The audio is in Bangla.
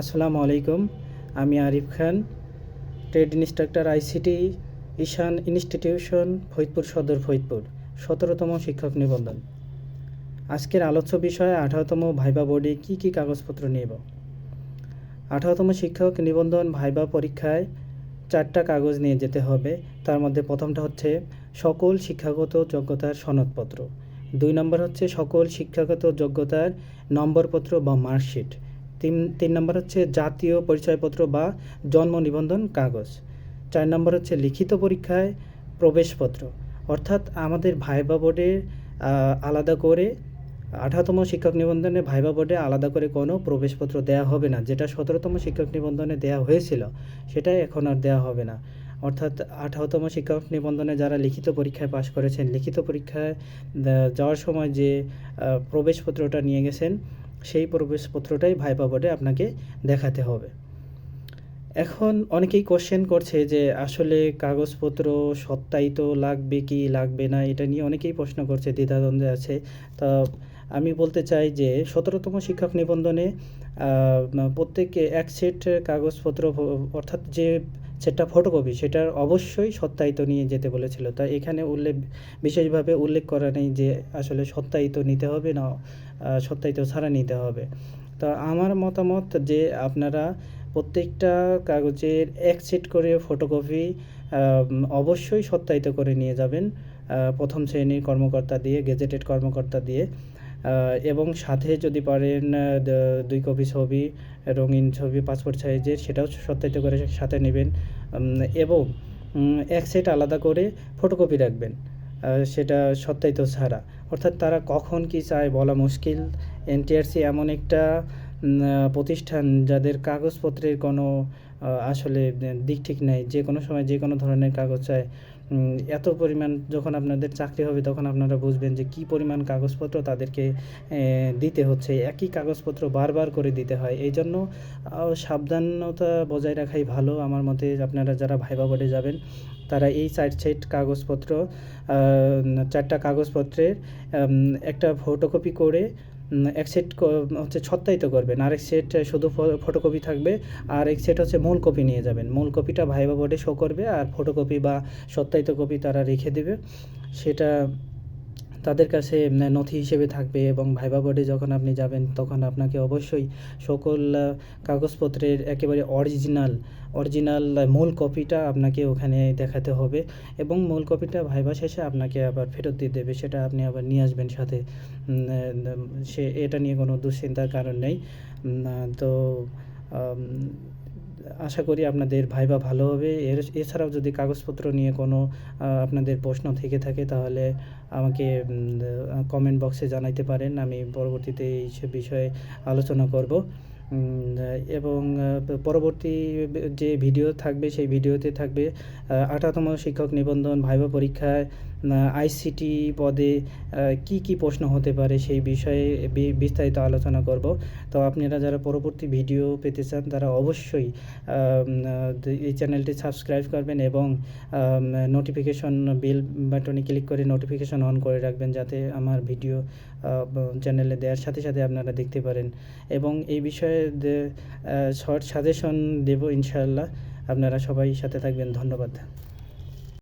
আসসালামু আলাইকুম। আমি Arif Khan, trade instructor ICT, Ishan Institution, Faridpur Sadar Faridpur, সতেরোতম শিক্ষক নিবন্ধন। আজকের আলোচ্য বিষয়ে আঠারোতম ভাইবা বোর্ডে কী কী কাগজপত্র নেব? আঠারোতম শিক্ষক নিবন্ধন ভাইবা পরীক্ষায় চারটা কাগজ নিয়ে যেতে হবে। তার মধ্যে প্রথমটা হচ্ছে সকল শিক্ষাগত যোগ্যতার সনদপত্র। দুই নম্বর হচ্ছে সকল শিক্ষাগত যোগ্যতার নম্বরপত্র বা মার্কশিট। তিন তিন নম্বর হচ্ছে জাতীয় পরিচয়পত্র বা জন্ম নিবন্ধন কাগজ। চার নম্বর হচ্ছে লিখিত পরীক্ষায় প্রবেশপত্র। অর্থাৎ আমাদের ভাইবা বোর্ডে আলাদা করে আঠারোতম শিক্ষক নিবন্ধনে ভাইবা বোর্ডে আলাদা করে কোনো প্রবেশপত্র দেওয়া হবে না। যেটা সতেরোতম শিক্ষক নিবন্ধনে দেওয়া হয়েছিল সেটাই এখন আর দেওয়া হবে না। অর্থাৎ আঠারোতম শিক্ষক নিবন্ধনে যারা লিখিত পরীক্ষায় পাশ করেছেন, লিখিত পরীক্ষায় যাওয়ার সময় যে প্রবেশপত্রটা নিয়ে গেছেন সেই প্রবেশপত্রটাই ভাইবা বোর্ডে আপনাকে দেখাতে হবে। এখন অনেকেই কোশ্চেন করছে যে, আসলে কাগজপত্র সত্যায়িত লাগবে কি লাগবে না, এটা নিয়ে অনেকেই প্রশ্ন করছে, দ্বিধাদ্বন্দ্বে আছে। তা আমি বলতে চাই যে, সতেরোতম শিক্ষক নিবন্ধনে প্রত্যেকে এক সেট কাগজপত্র অর্থাৎ যে সেটটা ফটোকপি সেটার অবশ্যই সত্যায়িত নিয়ে যেতে বলেছিল। তা এখানে উল্লেখ, বিশেষভাবে উল্লেখ করা নেই যে আসলে সত্যায়িত নিতে হবে না সত্যায়িত ছাড়া নিতে হবে। তা আমার মতামত যে আপনারা প্রত্যেকটা কাগজের এক সেট করে ফটোকপি অবশ্যই সত্যায়িত করে নিয়ে যাবেন প্রথম শ্রেণির কর্মকর্তা দিয়ে গেজেটেড কর্মকর্তা দিয়ে। এবং সাথে যদি পারেন দুই কপি ছবি, রঙিন ছবি পাসপোর্ট সাইজের সেটাও সত্যায়িত করে সাথে নেবেন। এবং এক সেট আলাদা করে ফটোকপি রাখবেন। সেটা সত্যায়িত ছাড়া। অর্থাৎ তারা কখন কি চায় বলা মুশকিল। এনটিআরসি এমন একটা প্রতিষ্ঠান যাদের কাগজপত্রের কোনো আসলে দিক ঠিক নেই, যে কোনো সময় যে কোনো ধরনের কাগজ চায় এত পরিমাণ যখন আপনাদের চাকরি হবে তখন আপনারা বুঝবেন যে কী পরিমাণ কাগজপত্র তাদেরকে দিতে হচ্ছে, একই কাগজপত্র বারবার করে দিতে হয়, এই জন্য সাবধানতা বজায় রাখাই ভালো আমার মতে, আপনারা যারা ভাইবা বোর্ডে যাবেন, তারা এই সাইড সাইড কাগজপত্র চারটা কাগজপত্রের একটা ফটোকপি করে এক সেট হচ্ছে ছত্তায়িত করবেন। আর এক সেট শুধু ফটোকপি থাকবে। আর এক সেট হচ্ছে মূল কপি নিয়ে যাবেন। মূল কপিটা ভাইবা বোর্ডে শো করবে। আর ফটোকপি বা সত্যায়িত কপি তারা রেখে দেবে। সেটা তাদের কাছে নথি হিসেবে থাকবে এবং ভাইবা বোর্ডে যখন আপনি যাবেন, তখন আপনাকে অবশ্যই সকল কাগজপত্রের একেবারে অরিজিনাল অরিজিনাল মূল কপিটা আপনাকে ওখানে দেখাতে হবে এবং মূল কপিটা ভাইবা শেষে আপনাকে আবার ফেরত দিয়ে দেবে। সেটা আপনি আবার নিয়ে আসবেন সাথে। সে, এটা নিয়ে কোনো দুশ্চিন্তার কারণ নেই। তো আশা করি আপনাদের ভাইবা ভালো হবে। এর, এছাড়াও যদি কাগজপত্র নিয়ে কোনো আপনাদের প্রশ্ন থেকে থাকে তাহলে আমাকে কমেন্ট বক্সে জানাইতে পারেন। আমি পরবর্তীতে এই বিষয়ে আলোচনা করব। এবং পরবর্তী যে ভিডিও থাকবে, সেই ভিডিওতে থাকবে আঠারোতম শিক্ষক নিবন্ধন ভাইবা পরীক্ষায় আইসিটি পদে কি কি প্রশ্ন হতে পারে সেই বিষয়ে বিস্তারিত আলোচনা করব। তো আপনারা যারা পরবর্তী ভিডিও পেতে চান, তারা অবশ্যই এই চ্যানেলটি সাবস্ক্রাইব করবেন এবং নোটিফিকেশন বেল বাটনে ক্লিক করে নোটিফিকেশন অন করে রাখবেন যাতে আমার ভিডিও চ্যানেলে দেওয়ার সাথে সাথে আপনারা দেখতে পারেন। এবং এই বিষয়ে শর্ট সাজেশন দেব ইনশাআল্লাহ। আপনারা সবাই সাথে থাকবেন। ধন্যবাদ।